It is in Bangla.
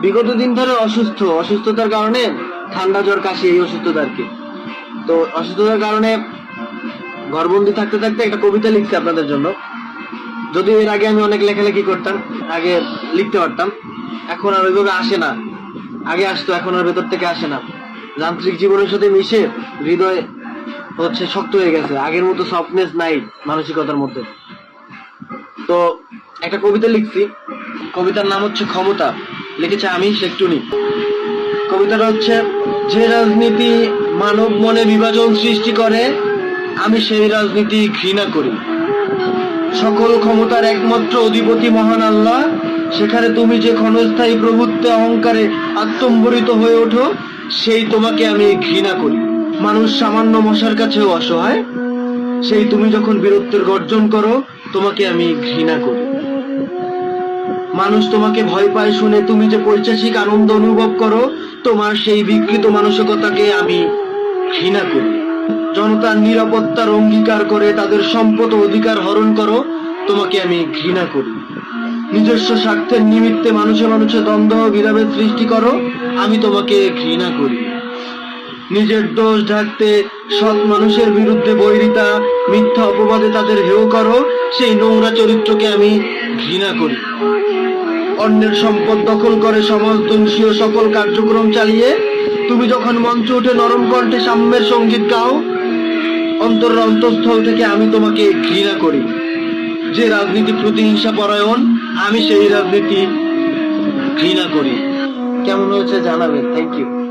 বিগত দিন ধরে অসুস্থ। অসুস্থতার কারণে ঠান্ডা, জ্বর, কাশি এই অসুস্থতা আর কি তো অসুস্থতার কারণে ঘরবন্দি থাকতে থাকতে একটা কবিতা লিখছি আপনাদের জন্য। যদিও এর আগে আমি অনেক লেখালেখি করতাম, আগে লিখতে পারতাম। এখন আর ওইভাবে আসে না। আগে আসতো, এখন আর ভেতর থেকে আসে না। যান্ত্রিক জীবনের সাথে মিশে হৃদয় হচ্ছে শক্ত হয়ে গেছে। আগের মতো সফটনেস নাই মানসিকতার মধ্যে। তো একটা কবিতা লিখছি। কবিতার নাম হচ্ছে ক্ষমতা। লিখেছে আমি শেখটুনি। কবিতাটা হচ্ছে, যে রাজনীতি মানব মনে বিভাজন সৃষ্টি করে, আমি সেই রাজনীতি ঘৃণা করি। সকল ক্ষমতার একমাত্র অধিপতি মহান আল্লাহ, সেখানে তুমি যে ক্ষণস্থায়ী প্রভুত্বে অহংকারে আত্মম্বরিত হয়ে ওঠো, সেই তোমাকে আমি ঘৃণা করি। মানুষ সামান্য মশার কাছেও অসহায়। সেই তুমি যখন বীরত্বের গর্জন করো, তোমাকে আমি ঘৃণা করি। মানুষ তোমাকে ভয় পায় শুনে তুমি যে পৈশাচিক আনন্দ অনুভব করো, তোমার সেই বিকৃত মানসিকতাকে আমি ঘৃণা করি। জনতার নিরাপত্তার অঙ্গীকার করে তাদের সম্পদ অধিকার হরণ করো, তোমাকে আমি ঘৃণা করি। নিজস্ব স্বার্থের নিমিত্তে মানুষে মানুষে দ্বন্দ্ব ও বিরাভেদ সৃষ্টি করো, আমি তোমাকে ঘৃণা করি। নিজের দোষ ঢাকতে সৎ মানুষের বিরুদ্ধে বৈরিতা, মিথ্যা অপবাদে তাদের হেয় করো, সেই নোংরা চরিত্রকে আমি ঘৃণা করি। অন্যের সম্পদ দখল করে সমাজ সকল কার্যক্রম চালিয়ে তুমি যখন মঞ্চে উঠে নরম কণ্ঠে সাম্যের সংগীত গাও, অন্তর অন্তঃস্থল থেকে আমি তোমাকে ঘৃণা করি। যে রাজনীতি প্রতিহিংসা পরায়ণ, আমি সেই রাজনীতি ঘৃণা করি। কেমন হয়েছে জানাবেন থ্যাংক ইউ